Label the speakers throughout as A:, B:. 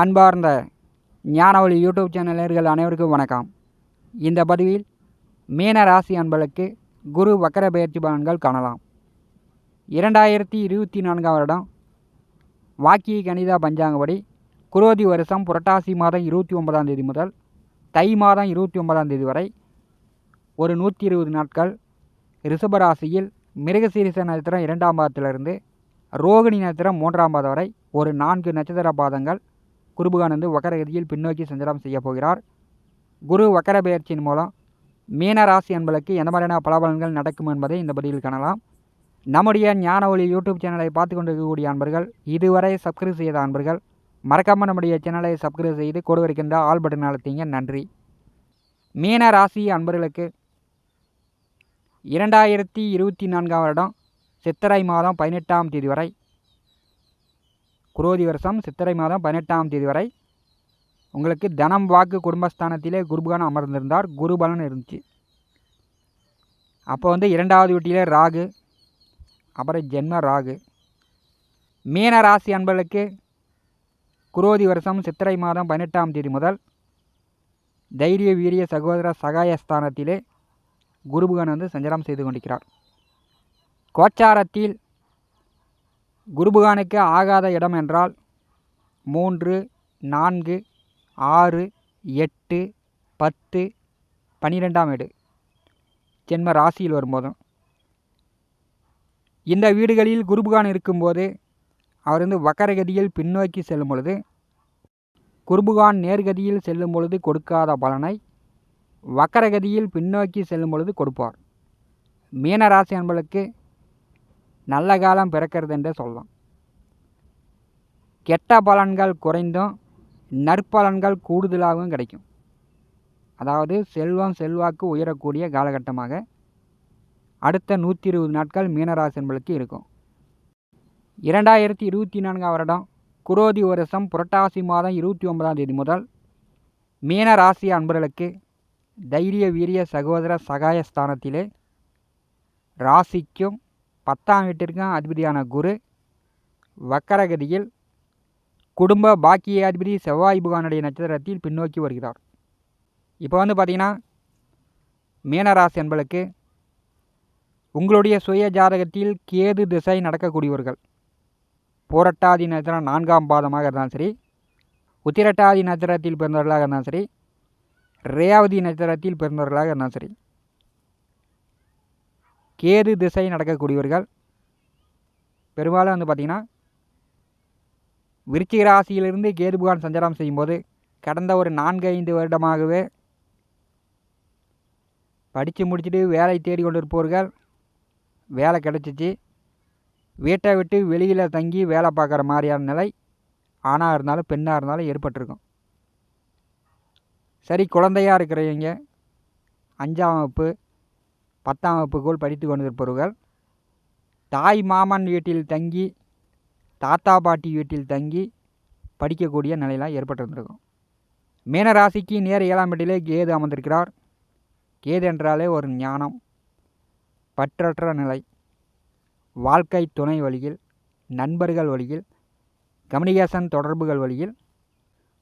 A: அன்பார்ந்த ஞானவழி யூடியூப் சேனலர்கள் அனைவருக்கும் வணக்கம். இந்த பதிவில் மீன ராசி அன்பர்களுக்கு குரு வக்கர பயிற்சி பலன்கள் காணலாம். இரண்டாயிரத்தி இருபத்தி நான்காம் வருடம் வாக்கிய கணித பஞ்சாங்கப்படி குரோதி வருஷம் புரட்டாசி மாதம் இருபத்தி ஒன்பதாம் தேதி முதல் தை மாதம் இருபத்தி ஒன்பதாம் தேதி வரை ஒரு நூற்றி இருபது நாட்கள் ரிஷபராசியில் மிருகசீரிச நட்சத்திரம் இரண்டாம் பாதத்திலிருந்து ரோகிணி நட்சத்திரம் மூன்றாம் பாதம் வரை ஒரு நான்கு நட்சத்திர பாதங்கள் குருபுகானந்து வக்கரகதியில் பின்னோக்கி சஞ்சாரம் செய்ய போகிறார். குரு வக்கர பெயர்ச்சியின் மூலம் மீன ராசி என்பதற்கு எந்த மாதிரியான பலபலன்கள் நடக்கும் என்பதை இந்த பதிவில் காணலாம். நம்முடைய ஞான ஒளி யூடியூப் சேனலை பார்த்து கொண்டிருக்கக்கூடிய அன்பர்கள் இதுவரை சப்ஸ்கிரைப் செய்த அன்பர்கள் மறக்காமல் நம்முடைய சேனலை சப்ஸ்கிரைப் செய்து கொடு வருகின்ற ஆல் பட்டன் அழுத்திங்க. நன்றி. மீன ராசி அன்பர்களுக்கு இரண்டாயிரத்தி இருபத்தி நான்காம் வருடம் சித்திரை மாதம் பதினெட்டாம் தேதி வரை குரோதி வருஷம் சித்திரை மாதம் பதினெட்டாம் தேதி வரை உங்களுக்கு தனம் வாக்கு குடும்பஸ்தானத்திலே குருபகான் அமர்ந்திருந்தார். குருபலன் இருந்துச்சு. அப்போ வந்து இரண்டாவது வீட்டிலே ராகு அப்புறம் ஜென்ம ராகு. மீன ராசி அன்பர்களுக்கு குரோதி வருஷம் சித்திரை மாதம் பதினெட்டாம் தேதி முதல் தைரிய வீரிய சகோதர சகாயஸ்தானத்திலே குருபகன் வந்து சஞ்சாரம் செய்து கொண்டிருக்கிறார். கோச்சாரத்தில் குருபகானுக்கு ஆகாத இடம் என்றால் மூன்று நான்கு ஆறு எட்டு பத்து பன்னிரெண்டாம் வீடு. ஜென்ம ராசியில் வரும்போதும் இந்த வீடுகளில் குருபகான் இருக்கும்போது அவர் வந்து வக்கரகதியில் பின்னோக்கி செல்லும் பொழுது குருபகான் நேர்கதியில் செல்லும் பொழுது கொடுக்காத பலனை வக்கரகதியில் பின்னோக்கி செல்லும் பொழுது கொடுப்பார் மீனராசி என்பளுக்கு நல்ல காலம் பிறக்கிறது என்றே சொல்லலாம். கெட்ட பலன்கள் குறைந்தும் நற்பலன்கள் கூடுதலாகவும் கிடைக்கும். அதாவது செல்வம் செல்வாக்கு உயரக்கூடிய காலகட்டமாக அடுத்த நூற்றி இருபது நாட்கள் மீனராசி என்பளுக்கு இருக்கும். இரண்டாயிரத்தி இருபத்தி நான்காம் வருடம் குரோதி வருஷம் புரட்டாசி மாதம் இருபத்தி ஒன்பதாம் தேதி முதல் மீன ராசி அன்பர்களுக்கு தைரிய வீரிய சகோதர சகாயஸ்தானத்திலே ராசிக்கும் பத்தாம் வீட்டிற்கும் அதிபதியான குரு. வக்கரகதியில் குடும்ப பாக்கிய அதிபதி செவ்வாய் புகானுடைய நட்சத்திரத்தில் பின்னோக்கி வருகிறார். இப்போ வந்து பார்த்திங்கன்னா மீனராசி என்பளுக்கு உங்களுடைய சுய ஜாதகத்தில் கேது திசை நடக்கக்கூடியவர்கள். போரட்டாதி நட்சத்திரம் நான்காம் பாதமாக இருந்தாலும் சரி உத்திரட்டாதி நட்சத்திரத்தில் பிறந்தவர்களாக இருந்தாலும் சரி ரேவதி நட்சத்திரத்தில் பிறந்தவர்களாக இருந்தாலும் சரி கேது திசை நடக்கக்கூடியவர்கள் பெரும்பாலும் வந்து பார்த்திங்கன்னா விருச்சிக ராசியிலிருந்து கேது புகான் சஞ்சாரம் செய்யும்போது கடந்த ஒரு நான்கு ஐந்து வருடமாகவே படித்து முடிச்சுட்டு வேலை தேடி கொண்டு இருப்பவர்கள் வேலை கிடச்சிச்சு. வீட்டை விட்டு வெளியில் தங்கி வேலை பார்க்குற மாதிரியான நிலை ஆணாக இருந்தாலும் பெண்ணாக இருந்தாலும் ஏற்பட்டிருக்கும். சரி குழந்தையாக இருக்கிறவங்க அஞ்சாம் வகுப்பு பத்தாம் வகுப்புக்குள் படித்து கொண்டிருப்பவர்கள் தாய் மாமன் வீட்டில் தங்கி தாத்தா பாட்டி வீட்டில் தங்கி படிக்கக்கூடிய நிலையெல்லாம் ஏற்பட்டிருந்திருக்கும். மீனராசிக்கு நேர் ஏழாம் வீட்டிலே கேது அமர்ந்திருக்கிறார். கேது என்றாலே ஒரு ஞானம் பற்றற்ற நிலை வாழ்க்கை துணை வழியில் நண்பர்கள் வழியில் கம்யூனிகேஷன் தொடர்புகள் வழியில்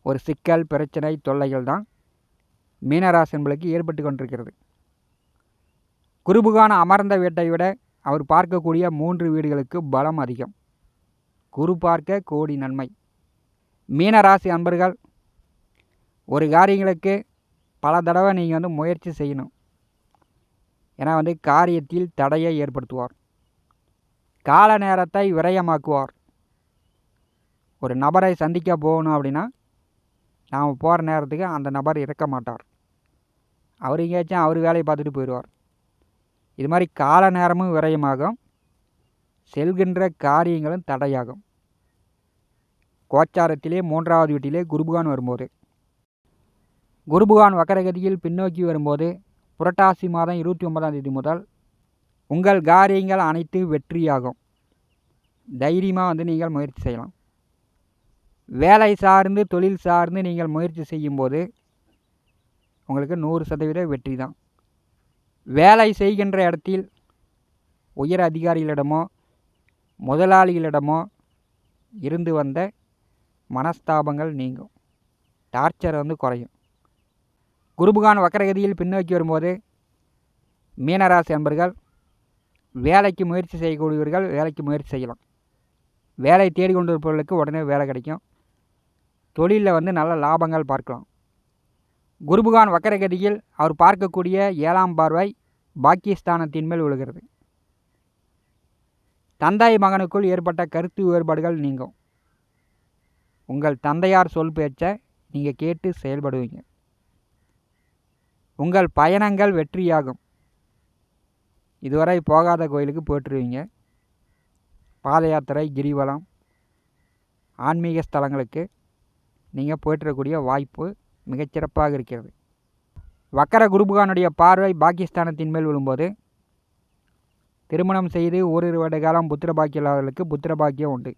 A: ஒரு சிக்கல் பிரச்சனை தொல்லைகள் தான் மீனராசி என்பளுக்கு ஏற்பட்டு கொண்டிருக்கிறது. குருபுகான அமர்ந்த வீட்டை விட அவர் பார்க்கக்கூடிய மூன்று வீடுகளுக்கு பலம் அதிகம். குரு பார்க்க கோடி நன்மை. மீனராசி அன்பர்கள் ஒரு காரியங்களுக்கு பல தடவை நீங்கள் வந்து முயற்சி செய்யணும். ஏன்னா வந்து காரியத்தில் தடையை ஏற்படுத்துவார். கால நேரத்தை விரயமாக்குவார். ஒரு நபரை சந்திக்க போகணும் அப்படின்னா நாம் போகிற நேரத்துக்கு அந்த நபர் இருக்க மாட்டார். அவர் எங்கேயாச்சும் அவர் வேலையை பார்த்துட்டு போயிடுவார். இது மாதிரி கால நேரமும் விரயமாகும். செல்கின்ற காரியங்களும் தடையாகும். கோச்சாரத்திலே மூன்றாவது வீட்டிலே குருபகான் வரும்போது. குருபகான் வக்கரகதியில் பின்னோக்கி வரும்போது புரட்டாசி மாதம் இருபத்தி ஒன்பதாம் தேதி முதல் உங்கள் காரியங்கள் அனைத்து வெற்றியாகும். தைரியமாக வந்து நீங்கள் முயற்சி செய்யலாம். வேலை சார்ந்து தொழில் சார்ந்து நீங்கள் முயற்சி செய்யும்போது உங்களுக்கு நூறு சதவீத வெற்றி தான் வேலை செய்கின்ற இடத்தில் உயர் அதிகாரிகளிடமோ முதலாளிகளிடமோ இருந்து வந்த மனஸ்தாபங்கள் நீங்கும். டார்ச்சர் வந்து குறையும். குருபுகான் வக்கரகதியில் பின்னோக்கி வரும்போது மீனராசி அன்பர்கள் வேலைக்கு முயற்சி செய்யக்கூடியவர்கள் வேலைக்கு முயற்சி செய்யலாம். வேலை தேடிக்கொண்டிருப்பவர்களுக்கு உடனே வேலை கிடைக்கும். தொழிலில் வந்து நல்ல லாபங்கள் பார்க்கலாம். குருபகான் வக்கரகதியில் அவர் பார்க்கக்கூடிய ஏழாம் பார்வை பாக்கியஸ்தானத்தின் மேல் விழுகிறது. தந்தை மகனுக்குள் ஏற்பட்ட கருத்து வேறுபாடுகள் நீங்கும். உங்கள் தந்தையார் சொல் பேச்சை நீங்கள் கேட்டு செயல்படுவீங்க. உங்கள் பயணங்கள் வெற்றியாகும். இதுவரை போகாத கோயிலுக்கு போட்டுருவீங்க பாத யாத்திரை கிரிவலம் ஆன்மீக ஸ்தலங்களுக்கு நீங்கள் போயிட்டுறக்கூடிய வாய்ப்பு மிகச்சிறப்பாக இருக்கிறது. வக்கர குருபகானுடைய பார்வை பாகிஸ்தானத்தின் மேல் விழும்போது திருமணம் செய்து ஓரிரு வருட காலம் புத்திர பாக்கியலாளர்களுக்கு புத்திர பாக்கியம் உண்டு.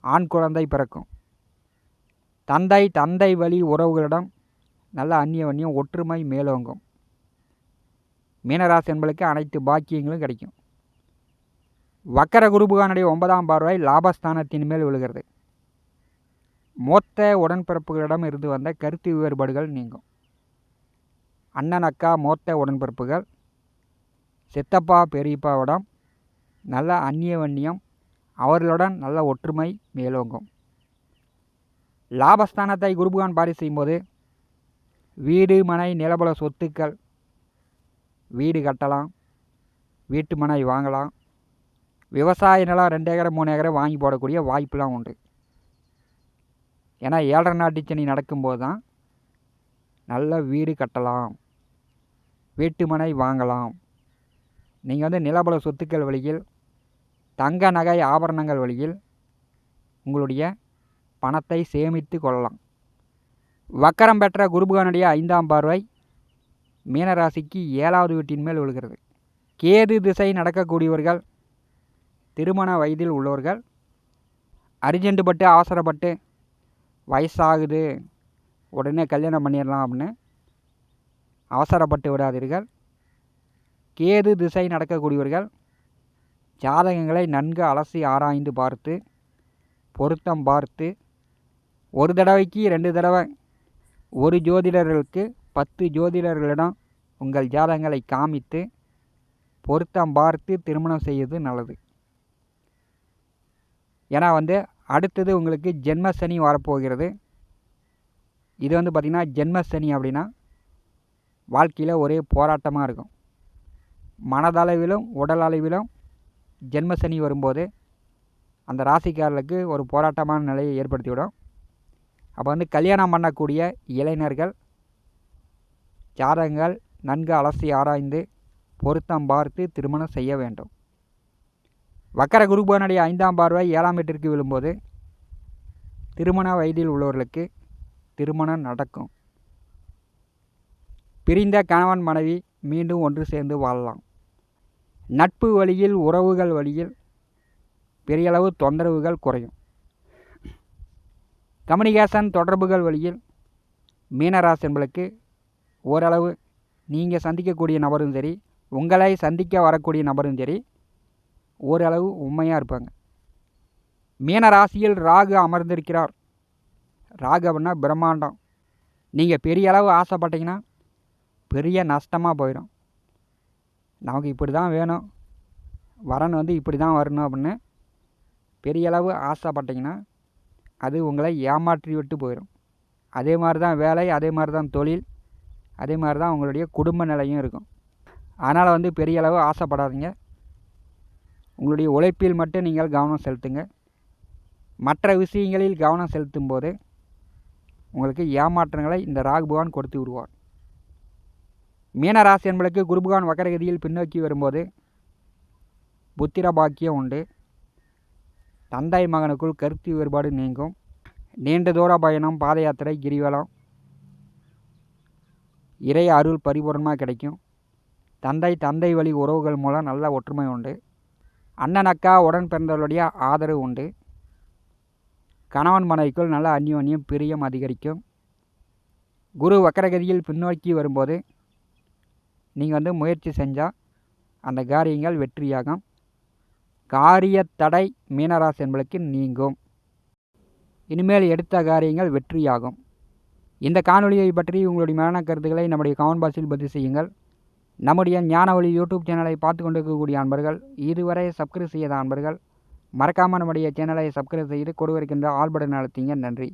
A: ஆண் குழந்தை பிறக்கும். தந்தை தந்தை வழி உறவுகளிடம் நல்ல அந்நியவன்யம் ஒற்றுமை மேலோங்கும். மீனராசி என்பளுக்கு அனைத்து பாக்கியங்களும் கிடைக்கும். வக்கர குருபுகானுடைய ஒன்பதாம் பார்வை லாபஸ்தானத்தின் மேல் விழுகிறது. மொத்த உடன்பிறப்புகளிடம் இருந்து வந்த கருத்து வேறுபாடுகள் நீங்கும். அண்ணன் அக்கா மொத்த உடன்பிறப்புகள். சித்தப்பா பெரியப்பாவிடம் நல்ல அந்நிய அந்நியவன்யம் அவர்களுடன் நல்ல ஒற்றுமை மேலோங்கும். லாபஸ்தானத்தை குருபகான் பாரி செய்யும்போது வீடு மனை நிலபல சொத்துக்கள் வீடு கட்டலாம் வீட்டு மனை வாங்கலாம் விவசாய நிலம் ரெண்டு ஏக்கரை மூணு ஏக்கரை வாங்கி போடக்கூடிய வாய்ப்புலாம் உண்டு. ஏன்னா ஏழரை நாட்டுச்சனி நடக்கும்போது தான் நல்ல வீடு கட்டலாம் வீட்டுமனை வாங்கலாம். நீங்கள் வந்து நிலபல சொத்துக்கள் வழியில் தங்க நகை ஆபரணங்கள் வழியில் உங்களுடைய பணத்தை சேமித்து கொள்ளலாம். வக்கரம் பெற்ற குருபுகானுடைய ஐந்தாம் பார்வை மீனராசிக்கு ஏழாவது வீட்டின் மேல் விழுகிறது. கேது திசை நடக்கக்கூடியவர்கள் திருமண வயதில் உள்ளவர்கள் அர்ஜென்ட்டுப்பட்டு அவசரப்பட்டு வயசாகுது. உடனே கல்யாணம் பண்ணிடலாம் அப்படின்னு அவசரப்பட்டு விடாதீர்கள். கேது திசை நடக்கக்கூடியவர்கள் ஜாதகங்களை நன்கு அலசி ஆராய்ந்து பார்த்து பொருத்தம் பார்த்து ஒரு தடவைக்கு ரெண்டு தடவை ஒரு ஜோதிடர்களுக்கு பத்து ஜோதிடர்களிடம் உங்கள் ஜாதகங்களை காமித்து பொருத்தம் பார்த்து திருமணம் செய்வது நல்லது. ஏன்னா வந்து அடுத்தது உங்களுக்கு ஜென்மசனி வரப்போகிறது. இது வந்து பார்த்திங்கன்னா ஜென்மசனி அப்படின்னா வாழ்க்கையில் ஒரே போராட்டமாக இருக்கும். மனதளவிலும் உடல் அளவிலும் ஜென்மசனி வரும்போது அந்த ராசிக்காரர்களுக்கு ஒரு போராட்டமான நிலையை ஏற்படுத்திவிடும். அப்போ வந்து கல்யாணம் பண்ணக்கூடிய இளைஞர்கள் ஜாதகங்கள் நன்கு அலசி ஆராய்ந்து பொருத்தம் பார்த்து திருமணம் செய்ய வேண்டும். வக்கர குருபவனுடைய ஐந்தாம் பார்வை ஏழாம் வீட்டிற்கு விழும்போது திருமண வயதில் உள்ளவர்களுக்கு திருமணம் நடக்கும். பிரிந்த கணவன் மனைவி மீண்டும் ஒன்று சேர்ந்து வாழலாம். நட்பு வழியில் உறவுகள் வழியில் பெரியளவு தொந்தரவுகள் குறையும். கம்யூனிகேஷன் தொடர்புகள் வழியில் மீனராசன்களுக்கு ஓரளவு நீங்கள் சந்திக்கக்கூடிய நபரும் சரி உங்களை சந்திக்க வரக்கூடிய நபரும் சரி ஓரளவு உண்மையாக இருப்பாங்க. மீன ராசியில் ராகு அமர்ந்திருக்கிறார். ராகு அப்படின்னா பிரம்மாண்டம். நீங்கள் பெரிய அளவு ஆசைப்பட்டீங்கன்னா பெரிய நஷ்டமாக போயிடும். நமக்கு இப்படி தான் வேணும். வரன் வந்து இப்படி தான் வரணும் அப்படின்னு பெரிய அளவு ஆசைப்பட்டீங்கன்னா அது உங்களை ஏமாற்றி விட்டு போயிடும். அதே மாதிரி தான் வேலை அதே மாதிரி தான் தொழில் அதே மாதிரி தான் உங்களுடைய குடும்ப நிலையும் இருக்கும். அதனால் வந்து பெரிய அளவு ஆசைப்படாதீங்க. உங்களுடைய உழைப்பில் மட்டும் நீங்கள் கவனம் செலுத்துங்க. மற்ற விஷயங்களில் கவனம் செலுத்தும் போது உங்களுக்கு ஏமாற்றங்களை இந்த ராகு பகவான் கொடுத்து விடுவார். மீனராசி என்பதற்கு குருபகவான் வக்கரகதியில் பின்னோக்கி வரும்போது புத்திர பாக்கியம் உண்டு. தந்தை மகனுக்குள் கருத்து வேறுபாடு நீங்கும். நீண்ட தூர பயணம் பாத யாத்திரை கிரிவலம் இறை அருள் பரிபூர்ணமாக கிடைக்கும். தந்தை தந்தை வழி உறவுகள் மூலம் நல்ல ஒற்றுமை உண்டு. அண்ணன் அக்கா உடன் பிறந்தவர்களுடைய ஆதரவு உண்டு. கணவன் மனைவிக்குள் நல்ல அந்யோன்யம் பிரியம் அதிகரிக்கும். குரு வக்கரகதியில் பின்னோக்கி வரும்போது நீங்கள் வந்து முயற்சி செஞ்சால் அந்த காரியங்கள் வெற்றியாகும். காரிய தடை மீனராசி என்பளுக்கு நீங்கும். இனிமேல் எடுத்த காரியங்கள் வெற்றியாகும். இந்த காணொலியை பற்றி உங்களுடைய மரண கருத்துக்களை நம்முடைய கமெண்ட் பாக்ஸில் பதிவு செய்யுங்கள். நம்முடைய ஞான ஒளி யூடியூப் சேனலை பார்த்து கொண்டிருக்கக்கூடிய அன்பர்கள் இதுவரை சப்ஸ்கிரைப் செய்யாத அன்பர்கள் மறக்காமல் நம்முடைய சேனலை சப்ஸ்கிரைப் செய்து கொடுவிருக்கின்ற ஆல் பட்டன் அழுத்திங்க நன்றி.